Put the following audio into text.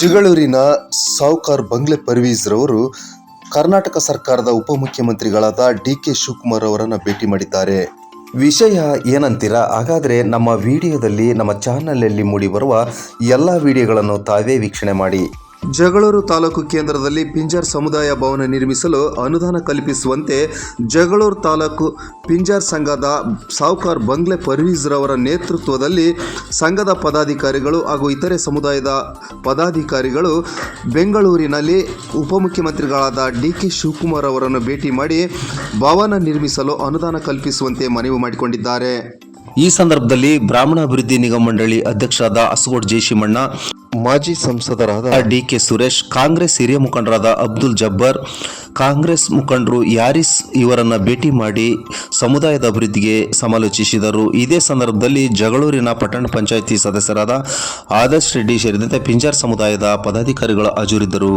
ಜಗಳೂರಿನ ಸಾವುಕಾರ್ ಬಂಗ್ಲೆ ಪರ್ವೀಸ್ ರವರು ಕರ್ನಾಟಕ ಸರ್ಕಾರದ ಉಪಮುಖ್ಯಮಂತ್ರಿಗಳಾದ D K Shivakumar ಅವರನ್ನು ಭೇಟಿ ಮಾಡಿದ್ದಾರೆ. ವಿಷಯ ಏನಂತೀರಾ? ಹಾಗಾದರೆ ನಮ್ಮ ವಿಡಿಯೋದಲ್ಲಿ ನಮ್ಮ ಚಾನಲಲ್ಲಿ ಮೂಡಿಬರುವ ಎಲ್ಲ ವಿಡಿಯೋಗಳನ್ನು ತಾವೇ ವೀಕ್ಷಣೆ ಮಾಡಿ. ಜಗಳೂರು ತಾಲೂಕು ಕೇಂದ್ರದಲ್ಲಿ ಪಿಂಜಾರ್ ಸಮುದಾಯ ಭವನ ನಿರ್ಮಿಸಲು ಅನುದಾನ ಕಲ್ಪಿಸುವಂತೆ ಜಗಳೂರು ತಾಲೂಕು ಪಿಂಜಾರ್ ಸಂಘದ ಸಾವ್ಕಾರ್ ಬಂಗ್ಲೆ ಪರ್ವೀಜ್ರವರ ನೇತೃತ್ವದಲ್ಲಿ ಸಂಘದ ಪದಾಧಿಕಾರಿಗಳು ಹಾಗೂ ಇತರೆ ಸಮುದಾಯದ ಪದಾಧಿಕಾರಿಗಳು ಬೆಂಗಳೂರಿನಲ್ಲಿ ಉಪಮುಖ್ಯಮಂತ್ರಿಗಳಾದ ಡಿ ಕೆ ಶಿವಕುಮಾರ್ ಅವರನ್ನು ಭೇಟಿ ಮಾಡಿ ಭವನ ನಿರ್ಮಿಸಲು ಅನುದಾನ ಕಲ್ಪಿಸುವಂತೆ ಮನವಿ ಮಾಡಿಕೊಂಡಿದ್ದಾರೆ. ಈ ಸಂದರ್ಭದಲ್ಲಿ ಬ್ರಾಹ್ಮಣ ಅಭಿವೃದ್ಧಿ ನಿಗಮ ಮಂಡಳಿ ಅಧ್ಯಕ್ಷರಾದ ಅಸಗೋಡ್ ಜಯಶಿಮಣ್ಣ, ಮಾಜಿ ಸಂಸದರಾದ ಡಿ ಕೆ ಸುರೇಶ್, ಕಾಂಗ್ರೆಸ್ ಹಿರಿಯ ಮುಖಂಡರಾದ ಅಬ್ದುಲ್ ಜಬ್ಬರ್, ಕಾಂಗ್ರೆಸ್ ಮುಖಂಡರು ಯಾರಿಸ್ ಇವರನ್ನು ಭೇಟಿ ಮಾಡಿ ಸಮುದಾಯದ ಅಭಿವೃದ್ಧಿಗೆ ಸಮಾಲೋಚಿಸಿದರು. ಇದೇ ಸಂದರ್ಭದಲ್ಲಿ ಜಗಳೂರಿನ ಪಟ್ಟಣ ಪಂಚಾಯಿತಿ ಸದಸ್ಯರಾದ ಆದರ್ಶ್ ರೆಡ್ಡಿ ಸೇರಿದಂತೆ ಪಿಂಜಾರ್ ಸಮುದಾಯದ ಪದಾಧಿಕಾರಿಗಳು ಹಾಜರಿದ್ದರು.